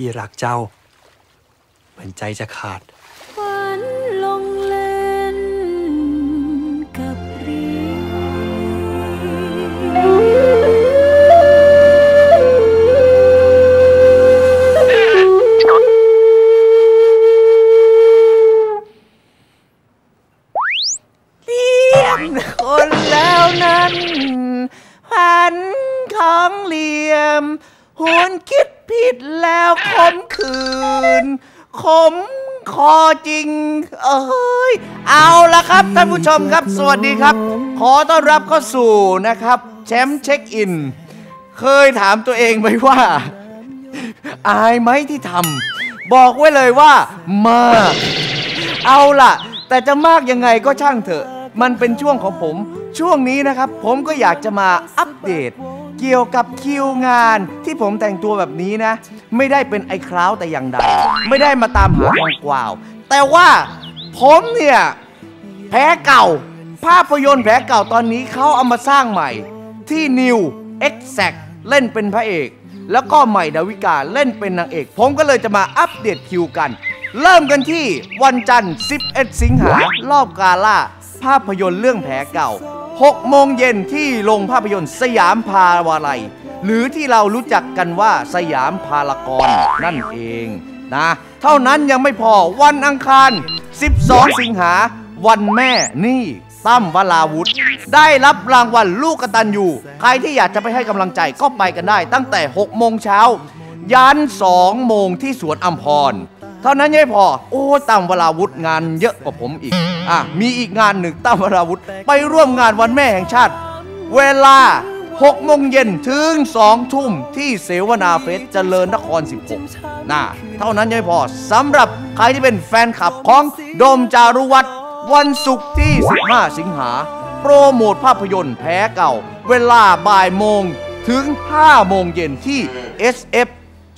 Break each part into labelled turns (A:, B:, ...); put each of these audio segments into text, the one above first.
A: พี่รักเจ้า เหมือนใจจะขาด
B: เลี้ยงคนแล้วนั้นพันของเหลี่ยมหวนคิด ผิดแล้วขมขืนขมคอจริง เอ้ย เอาละครับท่านผู้ชมครับ สวัสดีครับ ขอต้อนรับเข้าสู่นะครับ แชมป์เช็คอิน เคยถามตัวเองไหมว่า อายไหมที่ทำบอกไว้เลยว่ามากเอาล่ะ แต่จะมากยังไงก็ช่างเถอะ มันเป็นช่วงของผม ช่วงนี้นะครับ ผมก็อยากจะมาอัปเดต เกี่ยวกับคิวงานที่ผมแต่งตัวแบบนี้นะ ไม่ได้เป็นไอ้คราวแต่อย่างใด ไม่ได้มาตามหาของกวาว แต่ว่าผมเนี่ยแผลเก่า ภาพยนตร์แผลเก่าตอนนี้เขาเอามาสร้างใหม่ ที่นิว Exact เล่นเป็นพระเอก แล้วก็ใหม่ดาวิกาเล่นเป็นนางเอก ผมก็เลยจะมาอัปเดตคิวกัน เริ่มกันที่วันจันทร์ 11 สิงหารอบกาล่าภาพยนตร์เรื่องแผลเก่า 6 โมงเย็นที่โรงภาพยนตร์สยามพาราวาลัยหรือที่เรารู้จักกันว่าสยามพารากอนนั่นเองนะ เท่านั้นยังไม่พอวันอังคาร 12 สิงหา วันแม่นี่ตั้มวลาวุธ ได้รับรางวัลลูกกตันยูใครที่อยากจะไปให้กำลังใจก็ไปกันได้ ตั้งแต่ 6 โมงเช้ายัน 2 โมงที่สวนอัมพร เท่านั้นยังไม่พอ โอ้ตั้มวลาวุธงานเยอะกว่าผมอีก อะ มีอีกงานหนึ่งตั้มวลาวุธไปร่วมงานวันแม่แห่งชาติ เวลา6โมงเย็นถึง 2 ทุ่มที่เสวนาเฟสเจริญนคร 16นะเท่านั้นยังไม่พอสำหรับใครที่เป็นแฟนคลับของโดมจารุวัฒน์วันศุกร์ที่ 15 สิงหา โปรโมทภาพยนตร์แพ้เก่า เวลาบ่ายโมงถึง 5 โมงเย็นที่ SF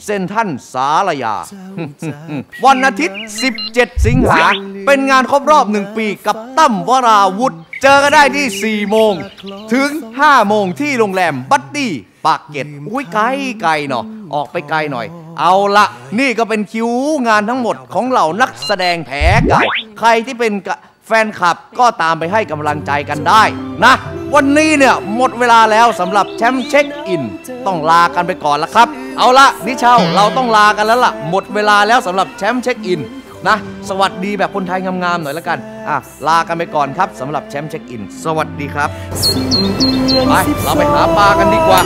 B: เซนทันสารยา วันอาทิตย์ 17 สิงหา เป็นงานครบรอบ1ปีกับตั้มวราวุธ เจอกันได้ที่ 4 โมง ถึง 5 โมงที่โรงแรมบัตตี้ปากเกร็ดอุ้ยไกลไกลเนาะออกไปไกลหน่อย เอาละนี่ก็เป็นคิวงานทั้งหมดของเหล่านักแสดงแผลเก่าใครที่เป็นกะแฟนคลับก็ตามไปให้กำลังใจกันได้นะ วันนี้เนี่ยหมดเวลาแล้วสำหรับแชมป์เช็คอิน ต้องลากันไปก่อนละครับ เอาละนิเชาเราต้องลากันแล้วล่ะ หมดเวลาแล้วสำหรับแชมป์เช็คอินนะ สวัสดีแบบคนไทยงามๆหน่อยละกันอะลากันไปก่อนครับสำหรับแชมป์เช็คอิน สวัสดีครับไปเราไปหาปลากันดีกว่า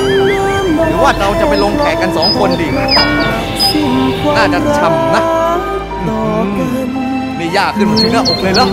B: หรือว่าเราจะไปลงแขกกันสองคนดีน่าจะช่ำนะนี่ยากขึ้นมาถึงหน้าอกเลยแล้ว